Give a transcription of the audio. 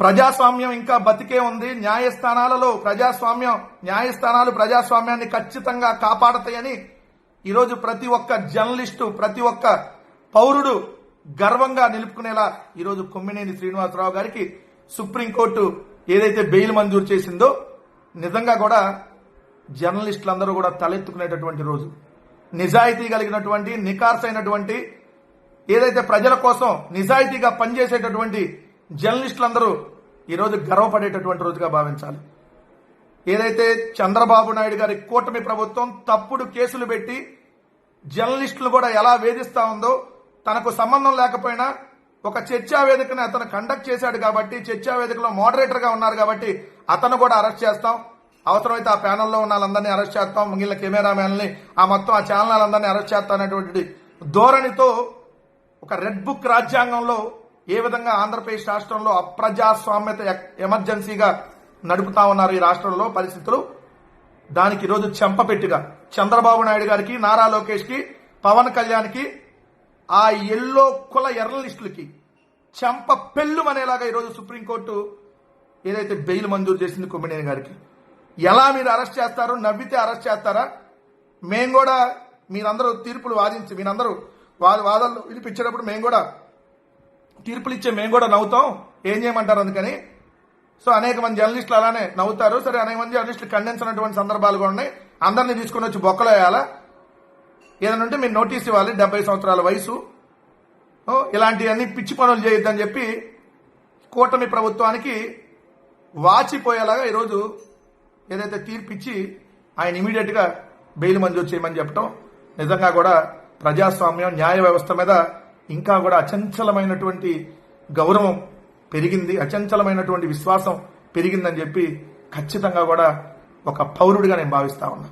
ప్రజాస్వామ్యం ఇంకా బతికే ఉంది. న్యాయస్థానాలలో ప్రజాస్వామ్యం న్యాయస్థానాలు ప్రజాస్వామ్యాన్ని ఖచ్చితంగా కాపాడతాయని ఈరోజు ప్రతి ఒక్క జర్నలిస్టు ప్రతి ఒక్క పౌరుడు గర్వంగా నిలుపుకునేలా ఈరోజు కొమ్మినేని శ్రీనివాసరావు గారికి సుప్రీంకోర్టు ఏదైతే బెయిల్ మంజూరు చేసిందో నిజంగా కూడా జర్నలిస్టులందరూ కూడా తలెత్తుకునేటటువంటి రోజు. నిజాయితీ కలిగినటువంటి నికార్సైనటువంటి ఏదైతే ప్రజల కోసం నిజాయితీగా పనిచేసేటటువంటి జర్నలిస్టులందరూ ఈరోజు గర్వపడేటటువంటి రోజుగా భావించాలి. ఏదైతే చంద్రబాబు నాయుడు గారి కూటమి ప్రభుత్వం తప్పుడు కేసులు పెట్టి జర్నలిస్టులు కూడా ఎలా వేధిస్తా ఉందో తనకు సంబంధం లేకపోయినా ఒక చర్చా వేదికను అతను కండక్ట్ చేశాడు కాబట్టి చర్చా వేదికలో మోడరేటర్గా ఉన్నారు కాబట్టి అతను కూడా అరెస్ట్ చేస్తాం. అవసరమైతే ఆ ప్యానల్లో ఉన్న వాళ్ళందరినీ అరెస్ట్ చేస్తాం. మిగిలిన కెమెరామ్యాన్ని ఆ మొత్తం ఆ ఛానల్ అందరినీ అరెస్ట్ చేస్తాం అనేటువంటి ధోరణితో ఒక రెడ్ బుక్ రాజ్యాంగంలో ఏ విధంగా ఆంధ్రప్రదేశ్ రాష్ట్రంలో అప్రజాస్వామ్యత ఎమర్జెన్సీగా నడుపుతా ఉన్నారు ఈ రాష్ట్రంలో పరిస్థితులు? దానికి ఈరోజు చెంపపెట్టుగా చంద్రబాబు నాయుడు గారికి నారా లోకేష్కి పవన్ కళ్యాణ్కి ఆ ఎల్లో కుల ఎర్రలిస్టులకి చెంప పెళ్ళుమనేలాగా ఈరోజు సుప్రీంకోర్టు ఏదైతే బెయిల్ మంజూరు చేసింది కొమ్మినేని గారికి. ఎలా మీరు అరెస్ట్ చేస్తారు నవ్వితే అరెస్ట్ చేస్తారా? మేము కూడా మీరందరూ తీర్పులు వాదించి మీరందరూ వారి వాదనలు వినిపించేటప్పుడు మేము కూడా తీర్పులు ఇచ్చే మేము కూడా నవ్వుతాం. ఏం చేయమంటారు అందుకని? సో అనేక మంది జర్నలిస్టులు అలానే నవ్వుతారు. సరే అనేక మంది జర్నలిస్టులు ఖండించినటువంటి సందర్భాలు కూడా ఉన్నాయి. అందరినీ తీసుకుని వచ్చి బొక్కలు వేయాలా? ఏదైనా ఉంటే మీరు నోటీస్ ఇవ్వాలి. డెబ్బై సంవత్సరాల వయసు. ఇలాంటివన్నీ పిచ్చి పనులు చేయొద్దని చెప్పి కూటమి ప్రభుత్వానికి వాచిపోయేలాగా ఈరోజు ఏదైతే తీర్పిచ్చి ఆయన ఇమీడియట్గా బెయిల్ మంజూరు చేయమని చెప్పడం నిజంగా కూడా ప్రజాస్వామ్యం న్యాయ వ్యవస్థ మీద ఇంకా కూడా అచంచలమైనటువంటి గౌరవం పెరిగింది అచంచలమైనటువంటి విశ్వాసం పెరిగిందని చెప్పి ఖచ్చితంగా కూడా ఒక పౌరుడిగా నేను భావిస్తా ఉన్నా.